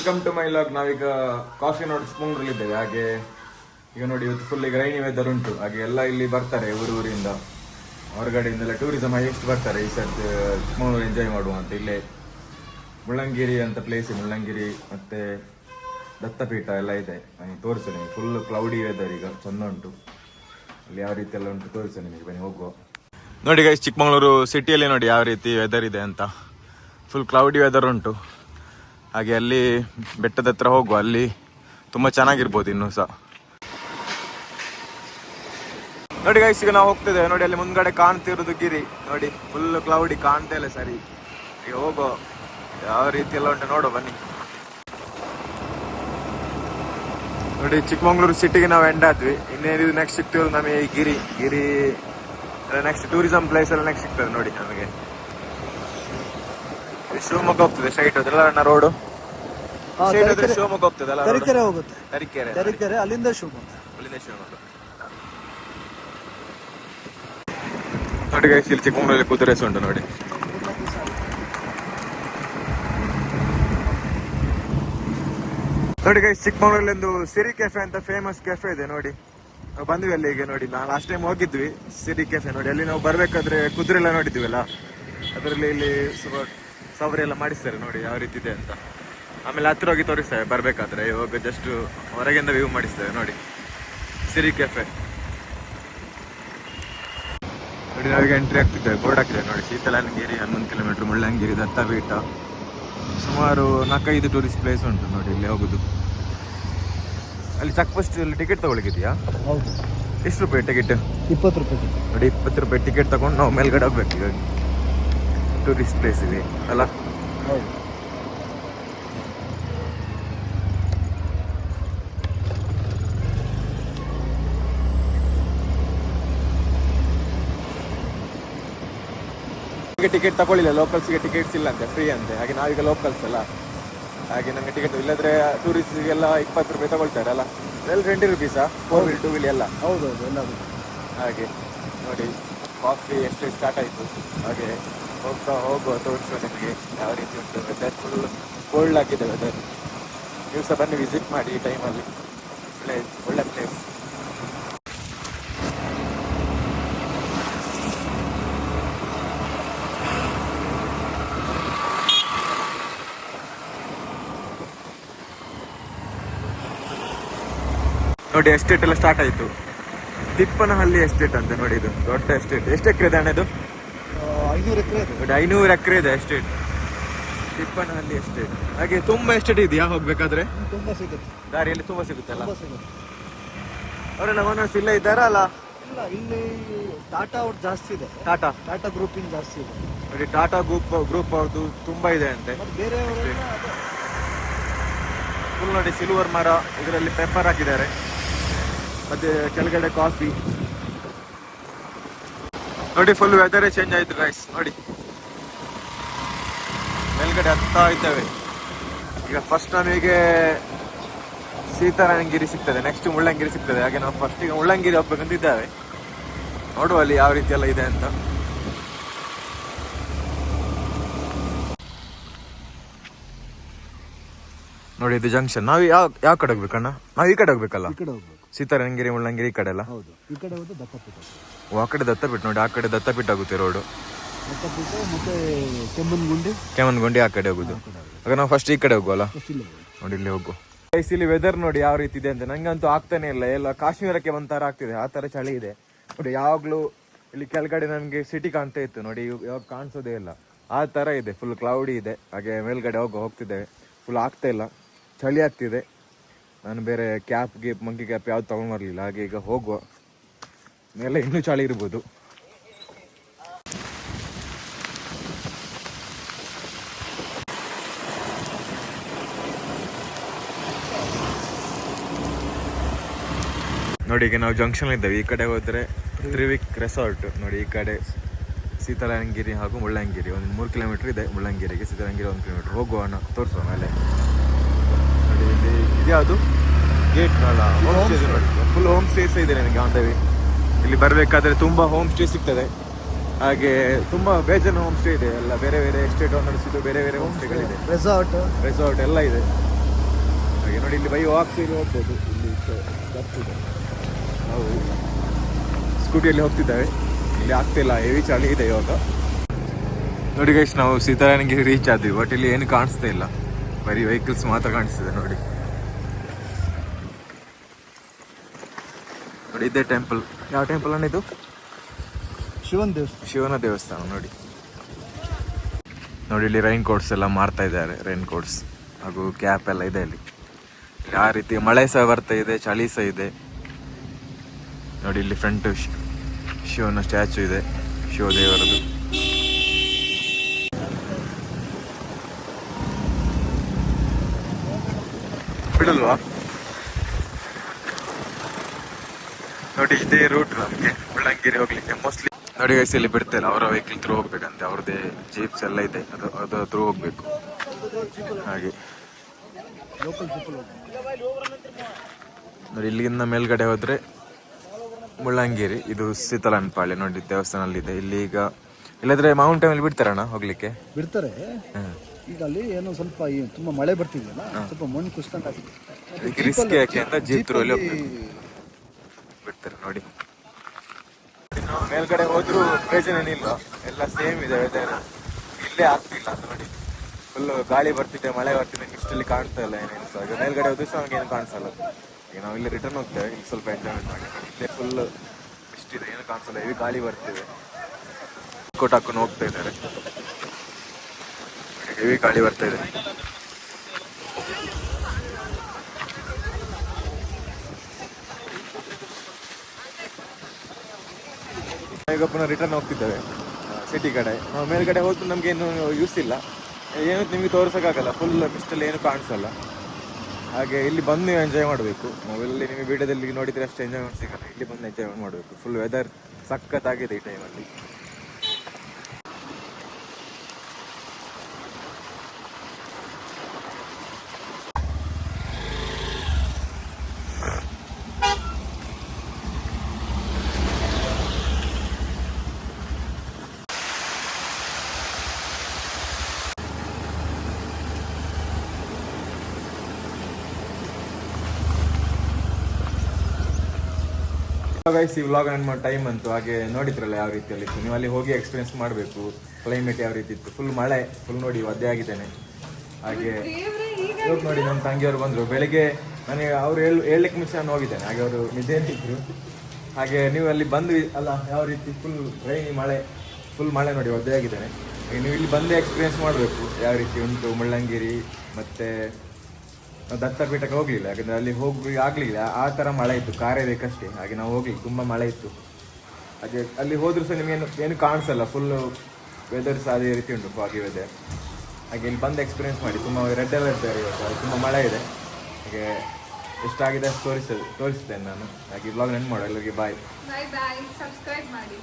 Welcome to my vlog ನಾವೀಗ coffee ನೋಡಿ spoon ಇದ್ದೇವೆ. ಹಾಗೆ ಈಗ ನೋಡಿ, ಇವತ್ತು ಫುಲ್ ಈಗ ರೈನಿ ವೆದರ್ ಉಂಟು. ಹಾಗೆ ಎಲ್ಲ ಇಲ್ಲಿ ಬರ್ತಾರೆ ಊರು ಊರಿಂದ. ಹೊರಗಡೆಯಿಂದೆಲ್ಲ ಟೂರಿಸಮ್ ಹೈಯೆಸ್ಟ್ ಬರ್ತಾರೆ? ಈ ಸರ್ತಿ ಚಿಕ್ಕಮಗಳೂರು ಎಂಜಾಯ್ ಮಾಡುವ ಅಂತ. ಇಲ್ಲೇ ಮುಳ್ಳಂಗಿರಿ ಅಂತ ಪ್ಲೇಸ್ ಮುಳ್ಳಂಗಿರಿ ಮತ್ತೆ ದತ್ತಪೀಠ ಎಲ್ಲ ಇದೆ. ನಾನು ತೋರಿಸು ನಿಮಗೆ. ಫುಲ್ ಕ್ಲೌಡಿ ವೆದರ್ ಈಗ. ಚಂದ ಉಂಟು. ಅಲ್ಲಿ ಯಾವ ರೀತಿ ಎಲ್ಲ ಉಂಟು ತೋರಿಸು ನಿಮಗೆ. ಬನ್ನಿ, ಹೋಗುವ. ನೋಡಿ ಗೈಸ್ ಚಿಕ್ಕಮಗಳೂರು ಸಿಟಿಯಲ್ಲಿ ನೋಡಿ ಯಾವ ರೀತಿ ವೆದರ್ ಇದೆ ಅಂತ. ಫುಲ್ ಕ್ಲೌಡಿ ವೆದರ್ ಉಂಟು. ಹಾಗೆ ಅಲ್ಲಿ ಬೆಟ್ಟದ ಹತ್ರ ಹೋಗುವ. ಅಲ್ಲಿ ತುಂಬಾ ಚೆನ್ನಾಗಿರ್ಬೋದು ಇನ್ನೂ ಸಹ. ನೋಡಿ ಗೈಸ್ ಈಗ ನಾವು ಹೋಗ್ತಿದ್ದೇವೆ ನೋಡಿ, ಅಲ್ಲಿ ಮುಂದ್ಗಡೆ ಕಾಣ್ತಿರೋದು ಗಿರಿ. ನೋಡಿ ಫುಲ್ ಕ್ಲೌಡಿ ಕಾಣ್ತಾ ಇಲ್ಲ ಸರಿ. ಹೋಗೋ ಯಾವ ರೀತಿ ಎಲ್ಲ ಉಂಟು ನೋಡೋ ಬನ್ನಿ. ನೋಡಿ, ಚಿಕ್ಕಮಂಗ್ಳೂರು ಸಿಟಿಗೆ ನಾವು ಎಂಡ್ ಆದ್ವಿ. ಇನ್ನೇನಿದು ನೆಕ್ಸ್ಟ್ ಸಿಕ್ತಿರೋದು ನಮಗೆ ಈ Giri. Giri next tourism place ಎಲ್ಲ ನೆಕ್ಸ್ಟ್ ಸಿಗ್ತದೆ ನೋಡಿ ನಮಗೆ. ಶಿವಮೊಗ್ಗ ಹೋಗ್ತದೆ ಸೈಟ್ ಹೋದ್ರಲ್ಲ ರೋಡು ಹಾ, ಸ್ಟ್ರೈಟ್ ಹೋದ್ರೆ ತರೀಕೆರೆ- ಶಿವಮೊಗ್ಗ ಹೋಗ್ತದೆ ಅಲ್ಲ ತರೀಕೆರೆ ಹೋಗುತ್ತೆ. ತರೀಕೆರೆ. ತರೀಕೆರೆ ಅಲ್ಲಿಂದ ಶಿವಮೊಗ್ಗ. ಅಲ್ಲಿಂದ ಶಿವಮೊಗ್ಗ. ನೋಡಿ ಗೈಸ್ ಇಲ್ಲಿ ಚಿಕ್ಕಮಗಳೂರಲ್ಲಿ ಕುದುರೆ ಉಂಟು ನೋಡಿ. ನೋಡಿ ಗೈಸ್ ಚಿಕ್ಕಮಗಳೂರಲ್ಲಿ ಒಂದು ಸಿರಿ ಕೆಫೆ ಅಂತ ಫೇಮಸ್ ಕೆಫೆ ಇದೆ ನೋಡಿ. ನಾವು ಬಂದ್ವಿ ಈಗ ನೋಡಿ ನಾವು ಲಾಸ್ಟ್ ಟೈಮ್ ಹೋಗಿದ್ವಿ ಸಿರಿ ಕೆಫೆ ನೋಡಿ. ಅಲ್ಲಿ ನಾವು ಬರ್ಬೇಕಾದ್ರೆ ಕುದುರೆ ಎಲ್ಲ ನೋಡಿದ್ವಲ್ಲ ಅದರಲ್ಲಿ ಇಲ್ಲಿ ಸುಮಾರು ಸವಾರಿ ಎಲ್ಲ ಮಾಡಿಸ್ತಾರೆ ನೋಡಿ ಯಾವ ರೀತಿ ಇದೆ ಅಂತ. ಆಮೇಲೆ ಹತ್ತಿರ ಹೋಗಿ ತೋರಿಸ್ತೇವೆ ಬರಬೇಕಾದ್ರೆ. ಇವಾಗ ಜಸ್ಟ್ ಹೊರಗಿಂದ ವ್ಯೂ ಮಾಡಿಸ್ತೇವೆ ನೋಡಿ. ಸಿರಿ ಕೆಫೆ ನೋಡಿ ನಾವೀಗ ಎಂಟ್ರಿ ಆಗ್ತಿದ್ದೇವೆ ಬೋರ್ಡ್ ಹಾಕಿದೆ ನೋಡಿ. ಶೀತಲಾನಗಿರಿ ಹನ್ನೊಂದು ಕಿಲೋಮೀಟರ್ ಮುಳ್ಳಂಗಿರಿ ದತ್ತಪೀಠ. ಸುಮಾರು ನಾಲ್ಕೈದು ಟೂರಿಸ್ಟ್ ಪ್ಲೇಸ್ ಉಂಟು ನೋಡಿ ಇಲ್ಲಿ ಹೋಗೋದು. ಅಲ್ಲಿ ಚೆಕ್ ಪೋಸ್ಟ್ ಅಲ್ಲಿ ಟಿಕೆಟ್ ತಗೊಳ್ಳಿಕ್ಕಿದೆಯಾ? ಹೌದು. ಎಷ್ಟು ರೂಪಾಯಿ ಟಿಕೆಟ್ ಇಪ್ಪತ್ತು ರೂಪಾಯಿ ನೋಡಿ ಇಪ್ಪತ್ತು ರೂಪಾಯಿ ಟಿಕೆಟ್ ತಗೊಂಡು ನಾವು ಮೇಲ್ಗಡೆ ಹೋಗ್ಬೇಕು ಈಗ. ಟೂರಿಸ್ಟ್ ಪ್ಲೇಸ್ ಇದೆ ಅಲ್ಲ? ಟಿಕೆಟ್ ತಗೊಳ್ಳಿಲ್ಲ ಲೋಕಲ್ಸ್ಗೆ ಟಿಕೆಟ್ಸ್ ಇಲ್ಲ ಅಂತೆ ಫ್ರೀ ಅಂತೆ. ಹಾಗೆ ನಾವೀಗ ಲೋಕಲ್ಸ್ ಅಲ್ಲ. ಹಾಗೆ ನಮಗೆ ಟಿಕೆಟ್ ಇಲ್ಲದ್ರೆ ಟೂರಿಸ್ಟ್ಗೆಲ್ಲ ಇಪ್ಪತ್ತು ರೂಪಾಯಿ ತಗೊಳ್ತಾರೆ ಅಲ್ಲ? ಎಲ್ಲ ಟ್ವೆಂಟಿ ರುಪೀಸಾ ಫೋರ್ ವೀಲ್ ಟೂ ವೀಲ್ ಎಲ್ಲ? ಹೌದು ಹೌದು ಎಲ್ಲ ಹೌದು. ಹಾಗೆ ನೋಡಿ. ಕಾಫಿ ಎಷ್ಟು ಸ್ಟಾರ್ಟ್ ಆಯಿತು, ಹಾಗೆ ಹೋಗ್ತಾ ಹೋಗುವ ತೋರಿಸುವ ನಿಮಗೆ ಯಾವ ರೀತಿ ಉಂಟು ವೆದರ್ ಫುಲ್ ಕೋಲ್ಡ್ ಆಗಿದೆ ವೆದರ್ ನೀವು ಸಹ ಬನ್ನಿ ವಿಸಿಟ್ ಮಾಡಿ ಈ ಟೈಮಲ್ಲಿ ಒಳ್ಳೆ ಒಳ್ಳೆ ಪ್ಲೇಸ್ ನೋಡಿ ಎಸ್ಟೇಟ್ ಎಲ್ಲ ಸ್ಟಾರ್ಟ್ ಆಯಿತು. ತಿಪ್ಪನಹಳ್ಳಿ ಎಸ್ಟೇಟ್ ಅಂತ ನೋಡಿ ಇದು ದೊಡ್ಡ ಎಸ್ಟೇಟ್. ಎಷ್ಟು ಎಕರೆ ಇದೆ ಅಣ್ಣ ಇದು? ಐನೂರು ಎಕರೆ ಇದೆ. ಐನೂರು ಎಕರೆ ಇದೆ ಎಸ್ಟೇಟ್. ತಿಪ್ಪನಹಳ್ಳಿ ಎಸ್ಟೇಟ್. ಹಾಗೆ ತುಂಬಾ ಎಸ್ಟೇಟ್ ಇದೆಯಾ ಹೋಗ್ಬೇಕಾದ್ರೆ? ತುಂಬಾ ಸಿಗುತ್ತೆ. ದಾರಿಯಲ್ಲಿ ತುಂಬಾ ಸಿಗುತ್ತಲ್ಲ ಅವರೆಲ್ಲ ಓನರ್ಸ್ ಇಲ್ಲ ಇದ್ದಾರಾ ಅಲ್ಲ? ಇಲ್ಲ ಇಲ್ಲಿ ಟಾಟಾ ಅವ್ರು ಜಾಸ್ತಿ ಇದೆ. ಟಾಟಾ? ಟಾಟಾ ಗ್ರೂಪಿಂಗ್ ಜಾಸ್ತಿ ಇದೆ. ನೋಡಿ ಟಾಟಾ ಗ್ರೂಪ್ ಗ್ರೂಪ್ ಅವ್ರದ್ದು ತುಂಬಾ ಇದೆ ಅಂತೆ. ಬೇರೆ ಫುಲ್ ನೋಡಿ ಸಿಲ್ವರ್ ಮರ ಇದರಲ್ಲಿ ಪೇಪರ್ ಹಾಕಿದ್ದಾರೆ. ಮತ್ತೆ ಕೆಳಗಡೆ ಕಾಫಿ ನೋಡಿ ಫುಲ್ ವೆದರ್ ಚೇಂಜ್ ಆಯ್ತು ಗೈಸ್ ನೋಡಿ. ಮೇಲ್ಗಡೆ ಹತ್ತಾ ಇದ್ದಾವೆ. ಈಗ ಫಸ್ಟ್ ನಮಗೆ ಸೀತಾರಾಯಣಗಿರಿ ಸಿಗ್ತದೆ ನೆಕ್ಸ್ಟ್ ಮುಳ್ಳಂಗಿರಿ ಸಿಗ್ತದೆ. ಹಾಗೆ ನಾವು ಫಸ್ಟ್ ಈಗ ಮುಳ್ಳಂಗಿರಿ ಹೋಗ್ಬೇಕಂತ ಇದ್ದೇವೆ ನೋಡುವ ಅಲ್ಲಿ ಯಾವ ರೀತಿ ಎಲ್ಲ ಇದೆ ಅಂತ. ನೋಡಿ, ಇದು ಜಂಕ್ಷನ್ ನಾವು ಯಾವ ಯಾವ ಕಡೆ ಹೋಗ್ಬೇಕಣ್ಣ ನಾವು ಈ ಕಡೆ ಹೋಗ್ಬೇಕಲ್ಲ? ಸೀತಾರಾಯಣಗಿರಿ ಮುಳ್ಳಂಗಿರಿ ಈ ಕಡೆ ಎಲ್ಲ? ಹೌದು. ಈ ಕಡೆ ಹೋದ್ರೆ ದತ್ತಪೀಠ ಓ ಆ ಕಡೆ ದತ್ತಪೀಠ ನೋಡಿ ಆ ಕಡೆ ದತ್ತಪೀಠ ಆಗುತ್ತೆ ರೋಡು ದತ್ತಪೀಠ ಮತ್ತೆ ಕೆಮ್ಮನ್ಗುಂಡಿ. ಕೆಮ್ಮನ್ಗುಂಡಿ ಆ ಕಡೆ ಹೋಗುದು. ಆ ಕಡೆ ಹೋಗ್ಬೇಕು. ಆಗ ನಾವು ಫಸ್ಟ್ ಈ ಕಡೆ ಹೋಗುವಲ್ಲ. ನೋಡಿ ಇಲ್ಲಿ ಹೋಗು. ಗೈಸ್ ಇಲ್ಲಿ ವೆದರ್ ನೋಡಿ ಯಾವ ರೀತಿ ಇದೆ ಅಂತ. ನಂಗಂತೂ ಆಗ್ತಾನೆ ಇಲ್ಲ. ಎಲ್ಲ ಕಾಶ್ಮೀರಕ್ಕೆ ಒಂಥರ ಆಗ್ತಿದೆ. ಆ ತರ ಚಳಿ ಇದೆ. ನೋಡಿ ಯಾವಾಗ್ಲೂ ಇಲ್ಲಿ ಕೆಳಗಡೆ ನಮಗೆ ಸಿಟಿ ಕಾಣ್ತಾ ಇತ್ತು. ನೋಡಿ ಯಾವಾಗ ಕಾಣಿಸೋದೇ ಇಲ್ಲ. ಆ ತರ ಇದೆ. ಫುಲ್ ಕ್ಲೌಡಿ ಇದೆ. ಹಾಗೆ ಮೇಲ್ಗಡೆ ಹೋಗೋ ಹೋಗ್ತಿದ್ದೇವೆ. ಫುಲ್ ಆಗ್ತಾ ಇಲ್ಲ. ಚಳಿ ಆಗ್ತಿದೆ. ನಾನು ಬೇರೆ ಕ್ಯಾಪ್ ಗೇಪ್ ಮಂಕಿ ಕ್ಯಾಪ್ ಯಾವ್ದು ತಗೊಂಡ್ ಬರಲಿಲ್ಲ ಹಾಗೆ ಈಗ ಹೋಗುವ. ಮೇಲೆ ಇನ್ನೂ ಚಾಳಿ ಇರ್ಬೋದು. ನೋಡಿ, ಈಗ ನಾವು ಜಂಕ್ಷನ್ ಇದ್ದೇವೆ. ಈ ಕಡೆ ಹೋದ್ರೆ ತ್ರಿವಿಕ್ ರೆಸಾರ್ಟ್ ನೋಡಿ, ಈ ಕಡೆ ಸೀತಾರಾಯಣಗಿರಿ ಹಾಗೂ ಮುಳ್ಳಂಗಿರಿ ಒಂದು ಮೂರು ಕಿಲೋಮೀಟರ್ ಇದೆ. ಮುಳ್ಳಂಗಿರಿಗೆ ಸೀತಾರಾಯಣಗಿರಿ ಒಂದು ಕಿಲೋಮೀಟರ್ ಹೋಗುವ ತೋರಿಸುವ ಮೇಲೆ ನೋಡಿ ಇಲ್ಲಿ ಇದ್ಯಾವುದು ಗೇಟ್ ಅಲ್ಲ home stay full home stays ಇದೆ ನನಗೆ ಆನ್ ದ ವೇ ಇಲ್ಲಿ ಬರಬೇಕಾದ್ರೆ ತುಂಬಾ ಹೋಮ್ ಸ್ಟೇ ಸಿಗ್ತದೆ. ಹಾಗೆ ತುಂಬಾ ಬೇಜನ್ ಹೋಮ್ ಸ್ಟೇ ಇದೆ. ಎಲ್ಲ ಬೇರೆ ಬೇರೆ ಎಸ್ಟೇಟ್ ಓನರ್ಸ್ ಇದು ಬೇರೆ ಬೇರೆ ಹೋಮ್ ಸ್ಟೇಗಳಿದೆ ರೆಸಾರ್ಟ್ ರೆಸಾರ್ಟ್ ಎಲ್ಲ ಇದೆ. ಹಾಗೆ ನೋಡಿ ಇಲ್ಲಿ ಬೈ ವಾಕ್ ಸೇರಿ ಹೋಗ್ಬೋದು. ಇಲ್ಲಿ ಬರ್ತಿದೆ. ನಾವು ಸ್ಕೂಟಿಯಲ್ಲಿ ಹೋಗ್ತಿದ್ದೇವೆ. ಇಲ್ಲಿ ಆಗ್ತಿಲ್ಲ ಹೆವಿ ಚಳಿ ಇದೆ ಇವಾಗ. ನೋಡಿ ಗೈಸ್ ನಾವು ಸೀತಾರಾಯಣಗಿರಿ ರೀಚ್ ಆದ್ವಿ ಬಟ್ ಇಲ್ಲಿ ಏನು ಕಾಣಿಸ್ತಾ ಇಲ್ಲ. ಬರೀ ವೆಹಿಕಲ್ಸ್ ಮಾತ್ರ ಕಾಣಿಸ್ತಿದೆ ನೋಡಿ. ನೋಡಿ ಇದೇ ಟೆಂಪಲ್ ಯಾವ ಟೆಂಪಲ್ ಅಣ್ಣ ಇದು? ಶಿವನ್ ದೇವಸ್ಥಾನ. ಶಿವನ ದೇವಸ್ಥಾನ ನೋಡಿ. ನೋಡಿ ಇಲ್ಲಿ ರೈನ್ ಕೋಟ್ಸ್ ಎಲ್ಲ ಮಾರ್ತಾ ಇದ್ದಾರೆ ರೈನ್ ಕೋಟ್ಸ್ ಹಾಗೂ ಕ್ಯಾಪ್ ಎಲ್ಲ ಇದೆ ಇಲ್ಲಿ. ಆ ರೀತಿ ಮಳೆ ಸಹ ಬರ್ತಾ ಇದೆ ಚಳಿ ಸಹ ಇದೆ. ನೋಡಿ ಇಲ್ಲಿ ಫ್ರಂಟ್ ಶಿವನ ಸ್ಟ್ಯಾಚು ಇದೆ ಶಿವದೇವರದು. ನೋಡಿ ಇದೇ ರೂಟ್ ನಮಗೆ ಬೆಳ್ಳಂಗಿರಿ ಹೋಗ್ಲಿಕ್ಕೆ. ಮೋಸ್ಟ್ಲಿ ನೋಡಿ ಗೈಸ್ ಇಲ್ಲಿ ಇಲ್ಲ ಅವರ ವೆಹಿಕಲ್ ತ್ರೂ ಹೋಗ್ಬೇಕಂತೆ. ಅವ್ರದ್ದೇ ಜೀಪ್ಸ್ ಎಲ್ಲ ಇದೆ. ಅದು ಅದು ತ್ರೂ ಹೋಗ್ಬೇಕು. ಹಾಗೆ. ನೋಡಿ ಇಲ್ಲಿಂದ ಮೇಲ್ಗಡೆ ಹೋದ್ರೆ ಮುಳ್ಳಂಗಿರಿ ಇದು ಸೀತಲನ್ಪಾಳ್ಯ ನೋಡಿ ದೇವಸ್ಥಾನ ಅಲ್ಲಿದೆ ಇಲ್ಲಿ ಈಗ ಇಲ್ಲದ್ರೆ ಮೌಂಟ್ ಅಲ್ಲಿ ಬಿಡ್ತಾರಣ್ಣ ಹೋಗ್ಲಿಕ್ಕೆ? ಬಿಡ್ತಾರೆ. ಈಗ ಅಲ್ಲಿ ಏನೋ ಸ್ವಲ್ಪ ಈ ತುಂಬಾ ಮಳೆ ಬರ್ತಿದೆಯಲ್ಲ ಸ್ವಲ್ಪ ಮಣ್ಣು ಕುಸ್ದಂಗೆ ಆಗಿದೆ ಅದಕ್ಕೆ ರಿಸ್ಕ್ ಯಾಕೆ ಅಂತ ಜೀಪ್ ಅಲ್ಲಿ ಬಿಡ್ತಾರೆ ನೋಡಿ. ನಾವು ಮೇಲ್ಗಡೆ ಹೋದ್ರು ಪ್ರಯೋಜನ ಇಲ್ಲ. ಎಲ್ಲ ಸೇಮ್ ಇದೆ ವೆದರ್ ಇಲ್ಲೇ ಆಗ್ತಿಲ್ಲ ಅಂತ ನೋಡಿ. ಫುಲ್ ಗಾಳಿ ಬರ್ತಿದೆ ಮಳೆ ಬರ್ತಿದೆ ಇಷ್ಟಲ್ಲಿ ಕಾಣ್ತಾ ಇಲ್ಲ ಏನೇನು ಸಹ. ಈಗ ಮೇಲ್ಗಡೆ ಹೋದ್ರೆ ಸಹ ಏನು ಕಾಣಿಸಲ್ಲ. ಈಗ ನಾವು ಇಲ್ಲಿ ರಿಟರ್ನ್ ಹೋಗ್ತೇವೆ ಇಲ್ಲಿ ಸ್ವಲ್ಪ ಎಂಜಾಯ್ಮೆಂಟ್ ಮಾಡಿ. ಇಲ್ಲೇ ಫುಲ್ ಇಷ್ಟಿದೆ ಏನು ಕಾಣಿಸಲ್ಲ ಹೆವಿ ಗಾಳಿ ಬರ್ತಿದೆ. ಕೋಟ್ ಹಾಕೊಂಡು ಹೋಗ್ತಾ ಇದ್ದಾರೆ. ಹೆವಿ ಗಾಳಿ ಬರ್ತಾ ಇದೆ. ಪುನಃ ರಿಟರ್ನ್ ಹೋಗ್ತಿದ್ದೇವೆ ಸಿಟಿ ಕಡೆ. ನಾವು ಮೇಲ್ಗಡೆ ಹೋದ್ರು ನಮ್ಗೆ ಏನು ಯೂಸ್ ಇಲ್ಲ. ಏನು ನಿಮಗೆ ತೋರಿಸೋಕ್ಕಾಗಲ್ಲ ಫುಲ್ ಮಿಸ್ಟಲ್ಲಿ ಏನು ಕಾಣಿಸಲ್ಲ. ಹಾಗೆ ಇಲ್ಲಿ ಬಂದು ಎಂಜಾಯ್ ಮಾಡಬೇಕು. ನಾವೆಲ್ಲಿ ನಿಮಗೆ ವಿಡಿಯೋದಲ್ಲಿ ನೋಡಿದ್ರೆ ಅಷ್ಟು ಎಂಜಾಯ್ಮೆಂಟ್ ಸಿಗಲ್ಲ. ಇಲ್ಲಿ ಬಂದು ಎಂಜಾಯ್ ಮಾಡಬೇಕು. ಫುಲ್ ವೆದರ್ ಸಖತ್ತಾಗಿದೆ ಈ ಟೈಮಲ್ಲಿ ಗೈಸ್ ಈ ವ್ಲಾಗ್ ನನ್ನ ಟೈಮ್ ಅಂತು ಹಾಗೆ ನೋಡಿದ್ರಲ್ಲ ಯಾವ ರೀತಿಯಲ್ಲಿ ಇತ್ತು. ನೀವು ಅಲ್ಲಿ ಹೋಗಿ ಎಕ್ಸ್ಪೀರಿಯನ್ಸ್ ಮಾಡಬೇಕು. ಕ್ಲೈಮೇಟ್ ಯಾವ ರೀತಿ ಇತ್ತು. ಫುಲ್ ಮಳೆ ಫುಲ್ ನೋಡಿ ಒದ್ದೆ ಆಗಿದ್ದೇನೆ. ಹಾಗೆ ಇವತ್ತು ನೋಡಿ ನಮ್ಮ ತಂಗಿಯವರು ಬಂದರು. ಬೆಳಿಗ್ಗೆ ನನಗೆ ಅವ್ರು ಹೇಳ, ಹೇಳಲಿಕ್ಕೆ ಮುಂಚೆ ನಾನು ಹೋಗಿದ್ದೇನೆ. ಹಾಗೆ ಅವರು ನಿದ್ದೆ ಅಂತಿದ್ರು. ಹಾಗೆ ನೀವು ಅಲ್ಲಿ ಬಂದು ಅಲ್ಲ, ಯಾವ ರೀತಿ ಫುಲ್ ರೈನಿ ಮಳೆ ಫುಲ್ ಮಳೆ ನೋಡಿ ಒದ್ದೆ ಆಗಿದ್ದೇನೆ. ನೀವು ಇಲ್ಲಿ ಬಂದು ಎಕ್ಸ್ಪೀರಿಯನ್ಸ್ ಮಾಡಬೇಕು. ಯಾವ ರೀತಿ ಉಂಟು ಮುಳ್ಳಂಗಿರಿ, ಮತ್ತು ದತ್ತಪೀಠಕ್ಕೆ ಹೋಗ್ಲಿಲ್ಲ, ಯಾಕಂದ್ರೆ ಅಲ್ಲಿ ಹೋಗಿ ಆಗಲಿಲ್ಲ. ಆ ತರ ಮಳೆ ಇತ್ತು ಕಾರೇ ಬೇಕಷ್ಟೇ ಹಾಗೆ ನಾವು ಹೋಗ್ಲಿ ತುಂಬಾ ಮಳೆ ಇತ್ತು. ಅದೇ ಅಲ್ಲಿ ಹೋದರೂ ಸಹ ನಿಮಗೇನು, ಏನು ಕಾಣಿಸಲ್ಲ ಫುಲ್ ವೆದರ್ ಸಹ ಅದೇ ರೀತಿ ಉಂಟು ಫಾಗಿ ವೆದರ್ ಹಾಗೆ ಇಲ್ಲಿ ಬಂದು ಎಕ್ಸ್ಪೀರಿಯನ್ಸ್ ಮಾಡಿ, ತುಂಬ ರೆಡ್ ಅಲರ್ಟ್ ಬೇರೆ ಇವತ್ತು ತುಂಬ ಮಳೆ ಇದೆ. ಹಾಗೆ ಎಷ್ಟಾಗಿದೆ ಅಷ್ಟು ತೋರಿಸ್ತದೆ ತೋರಿಸ್ತೇನೆ ನಾನು. ಹಾಗೆ ಬ್ಲಾಗ್ ನೆನ್ ಮಾಡೋ ಎಲ್ಲರಿಗೆ ಬಾಯ್ ಬಾಯ್ ಬಾಯ್ ಸಬ್ಸ್ಕ್ರೈಬ್ ಮಾಡಿ.